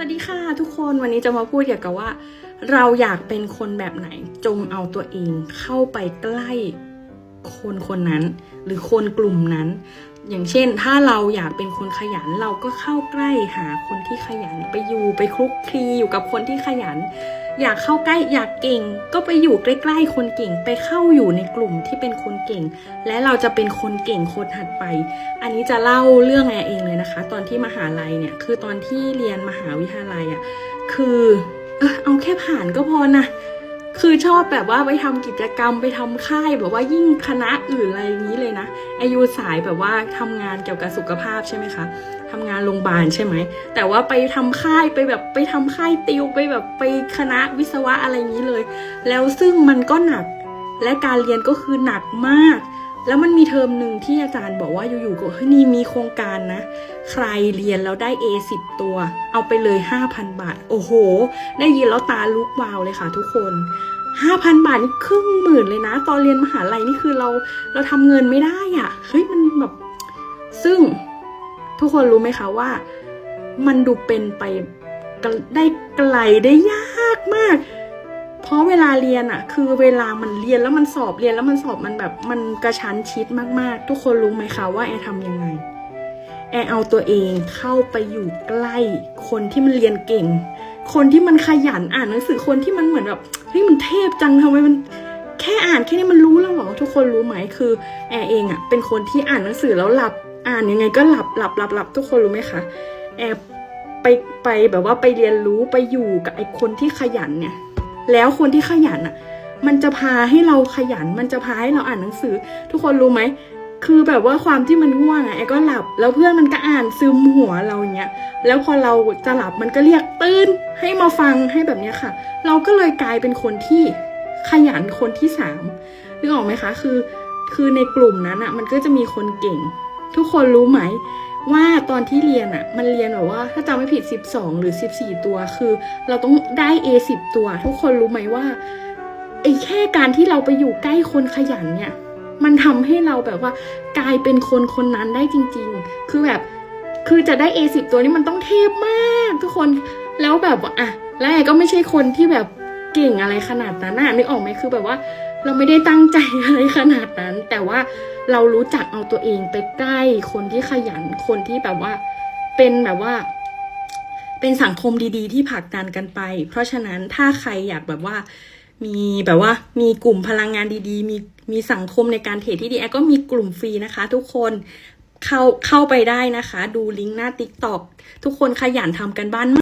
สวัสดีค่ะทุกคนวันนี้จะมาพูดเกี่ยวกับว่า เราอยากเป็นคนแบบไหน จงเอาตัวเองเข้าไปใกล้คนคนนั้น หรือคนกลุ่มนั้น อย่างเช่น ถ้าเราอยากเป็นคนขยันเราก็เข้าใกล้หาคนที่ขยันไปอยู่ไปคลุกคลีอยู่กับคนที่ขยัน อยากเข้าใกล้อยากเก่ง ก็ไปอยู่ใกล้ๆคนเก่ง ไปเข้าอยู่ในกลุ่มที่เป็นคนเก่ง และเราจะเป็นคนเก่งคนถัดไป อันนี้จะเล่าเรื่องแอร์เองเลยนะคะ ตอนที่มหาลัยเนี่ยคือตอนที่เรียนมหาวิทยาลัยอะ่ะคือเออเอาแค่ผ่านก็พอนะ คือชอบแบบว่าไปทำกิจกรรมไปทำค่ายแบบว่ายิ่งคณะอื่นอะไรอย่างนี้เลยนะอายุสายแบบว่าทำงานเกี่ยวกับสุขภาพใช่ไหมคะทำงานโรงพยาบาลใช่ไหม แต่ว่าไปทำค่ายไปแบบไปทำค่ายติวไปแบบไปคณะวิศวะอะไรอย่างนี้เลย แล้วซึ่งมันก็หนักและการเรียนก็คือหนักมาก แล้วมันมีเทอมหนึ่งที่อาจารย์บอกว่าอยู่ๆก็เฮ้ยนี่มีโครงการนะ ใครเรียนแล้วได้ A 10ตัว เอาไปเลย 5,000 บาท โอ้โห ได้ยินแล้วตาลุกวาวเลยค่ะทุกคน 5,000 บาทนี่ครึ่งหมื่นเลยนะ ตอนเรียนมหาลัยนี่คือเราเราทำเงินไม่ได้อะ่ะเฮ้ยมันแบบ ซึ่งทุกคนรู้ไหมคะว่า มันดูเป็นไปได้ไกลได้ยากมาก เพราะเวลาเรียนอะคือเวลามันเรียนแล้วมันสอบเรียนแล้วมันสอบมันแบบมันกระชั้นชิดมากๆ ทุกคนรู้ไหมคะว่าแอร์ทำยังไง แอร์เอาตัวเองเข้าไปอยู่ใกล้ คนที่มันเรียนเก่ง คนที่มันขยันอ่านหนังสือคนที่มันเหมือนแบบเฮ้ยมันเทพจังทำไมมันแค่อ่านแค่นี้มันรู้แล้วหรอทุกคนรู้ไหมคือแอร์เองอะเป็นคนที่อ่านหนังสือแล้วหลับอ่านยังไงก็หลับหลับหลับหลับทุกคนรู้ไหมคะแอร์ไปไปแบบว่าไปเรียนรู้ไปอยู่กับไอ้คนที่ขยันเนี่ย แล้วคนที่ขยันอะ มันจะพาให้เราขยัน มันจะพาให้เราอ่านหนังสือ ทุกคนรู้ไหมคือแบบว่าความที่มันง่วงอะไอ้ก็หลับ แล้วเพื่อนมันก็อ่านซึมหัวเราอย่างเงี้ย แล้วพอเราจะหลับมันก็เรียกตื่นให้มาฟังให้แบบเนี้ยค่ะ เราก็เลยกลายเป็นคนที่ขยันคนที่สามนึกออกไหมคะ คือ คือในกลุ่มนั้นอะมันก็จะมีคนเก่ง ทุกคนรู้ไหมว่าตอนที่เรียนอะ่ะมันเรียนแบบว่าถ้าจำไม่ผิด 12 หรือ 14 ตัวคือ เราต้องได้ A 10 ตัว ทุกคนรู้ไหมว่าไอ้แค่การที่เราไปอยู่ใกล้คนขยันเนี่ย มันทำให้เราแบบว่ากลายเป็นคนคนนั้นได้จริง ๆ คือแบบคือจะได้ A 10 ตัวนี้มันต้องเทพมากทุกคนแล้วแบบว่าอะแล้วไอ้ก็ไม่ใช่คนที่แบบเก่งอะไรขนาดนั้นนะนึกออกไหมคือแบบว่า เราไม่ได้ตั้งใจอะไรขนาดนั้น แต่ว่าเรารู้จักเอาตัวเองไปใกล้คนที่ขยันคนที่แบบว่าเป็นแบบว่า เป็นสังคมดีๆ ที่ผลักดันกันไป เพราะฉะนั้นถ้าใครอยากแบบว่ามีแบบว่ามีกลุ่มพลังงานดีๆ มีมีสังคมในการเทรดที่ดีแอก็มีกลุ่มฟรีนะคะ ทุกคนเข้าเข้าไปได้นะคะ ดูลิงก์หน้าติ๊กตอกทุกคนขยันทำกันบ้านมาก